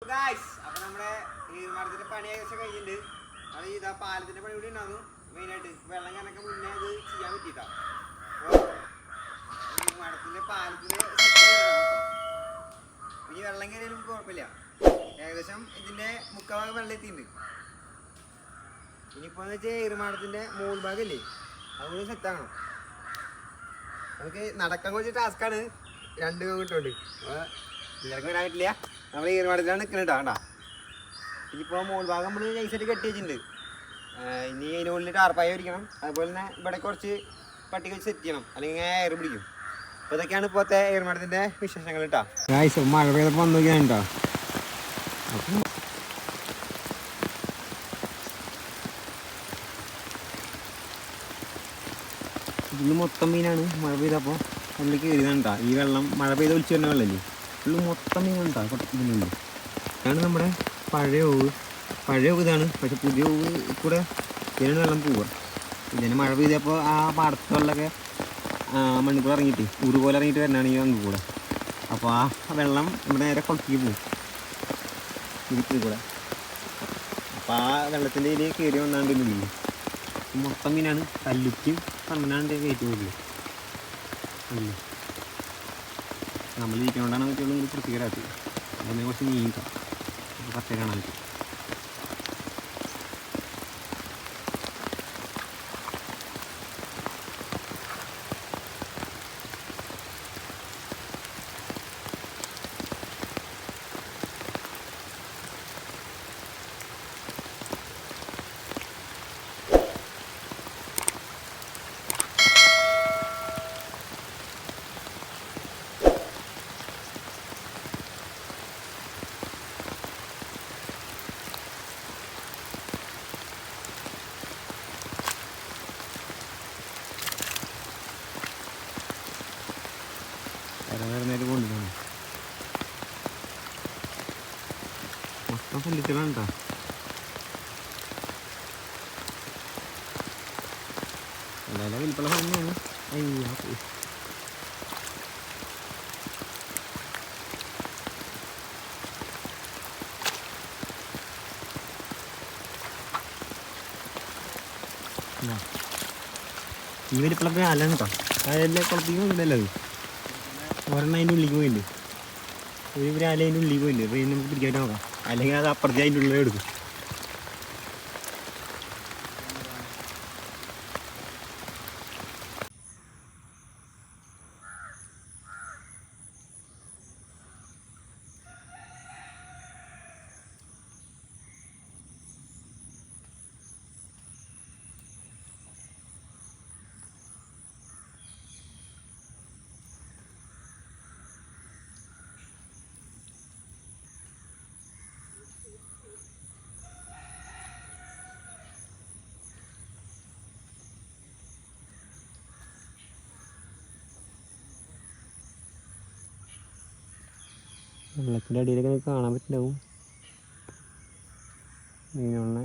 അപ്പൊ നമ്മുടെ ഈർമാടത്തിന്റെ പണി ഏകദേശം കഴിഞ്ഞിട്ടുണ്ട്. ഇതാ പാലത്തിന്റെ പണി കൂടി ഉണ്ടാകും മെയിനായിട്ട് വെള്ളം കണക്കെ മുന്നേ അത് ചെയ്യാൻ പറ്റിയിട്ടാ. മരത്തിന്റെ പാലത്തിന്റെ. ഇനി വെള്ളം കയറിയാലും കുഴപ്പമില്ല. ഏകദേശം ഇതിന്റെ മുക്കാഭാഗം വെള്ളം എത്തിയിട്ടുണ്ട്. ഇനിയിപ്പോ വെച്ചാൽ ഈർമാടത്തിന്റെ മൂൾ ഭാഗമില്ലേ അതുകൂടി സെറ്റ് ആക്കണം നമുക്ക് നടക്കാൻ കുറച്ച് ടാസ്ക്കാണ് രണ്ട് കിട്ടുന്നുണ്ട് എല്ലാവർക്കും വരാൻ പറ്റില്ല നമ്മൾ ഈ നിൽക്കുന്നത് കേട്ടോ. കണ്ടാ ഇനിയിപ്പോൾ മോൾ ഭാഗം നമ്മൾ നൈസായിട്ട് കെട്ടി വെച്ചിട്ടുണ്ട്. ഇനി ഇനി അതിനുള്ളിൽ ടാർപ്പായ ഒരിക്കണം അതുപോലെ തന്നെ ഇവിടെ കുറച്ച് പട്ടിക സെറ്റ് ചെയ്യണം. അല്ലെങ്കിൽ എയർ പിടിക്കും. അപ്പോൾ ഇതൊക്കെയാണ് ഇപ്പോഴത്തെ ഈർമാടത്തിന്റെ വിശേഷങ്ങൾ കേട്ടോ. ഗായ്സ് മഴ പെയ്തപ്പോൾ വന്നു നോക്കിയാണ് കേട്ടോ. അപ്പം ഇതിൽ മൊത്തം മീനാണ് മഴ പെയ്തപ്പോൾ അതിൽ കയറിയതാണ് കേട്ടോ. ഈ വെള്ളം മഴ പെയ്ത് ഒളിച്ചു വരുന്ന വെള്ളമല്ലേ ഫുള്ള് മൊത്തം മീനാണ് കേട്ടോ ഇതിനുള്ളിൽ ഇതാണ് നമ്മുടെ പഴയ ഓവ് പഴയ ഓവ് ഇതാണ്. പക്ഷെ പുതിയ ഓവ് കൂടെ ഇതിനാണ് വെള്ളം പോവുക. ഇതിന് മഴ പെയ്തപ്പോൾ ആ പാടത്തെ വെള്ളമൊക്കെ മണ്ണിക്കൂടെ ഇറങ്ങിയിട്ട് ഊരു പോലെ ഇറങ്ങിയിട്ട് വരണമെങ്കിൽ അങ്ങ് കൂടെ. അപ്പോൾ ആ വെള്ളം ഇവിടെ നേരെ കുളത്തിക്ക് പോകും ഇതിൽ കൂടെ അപ്പോൾ ആ വെള്ളത്തിന്റെ ഇതിൽ കയറി വന്നാണ്ട് മൊത്തം മീനാണ് കല്ലുക്കും കണ്ണനാണ്ട് കയറ്റി പോകില്ല നമ്മൾ ഇരിക്കണോണ്ടാണ് പറ്റുള്ളൂ ഒരു വൃത്തികരാത്തത് അതിനെ കുറച്ച് നീങ്ങാം അപ്പോൾ കത്തേ കാണാൻ പറ്റും. നേരം കൊണ്ടുപോകണം മൊത്തം പുല്ലിച്ചലാണ് കേട്ടോ എന്തായാലും വലിപ്പുള്ള തന്നെയാണ് അയ്യാ ഈ വലിപ്പുള്ള അല്ലാണ് കേട്ടോ. അതിലെ കുളത്തേക്ക് അത് ഒരെണ്ണം അതിന്റെ ഉള്ളിൽ പോയില്ലേ ഒരു ഒരാല അതിന്റെ ഉള്ളിൽ പോയില്ലേ അപ്പോൾ നമുക്ക് പിടിക്കാൻ നോക്കാം. അല്ലെങ്കിൽ അത് അപ്പുറത്തെ അതിന്റെ ഉള്ളിൽ എടുക്കും. വെള്ളത്തിന്റെ അടിയിലൊക്കെ നിങ്ങൾക്ക് കാണാൻ പറ്റുന്നുണ്ടാവും. മീനുകളെ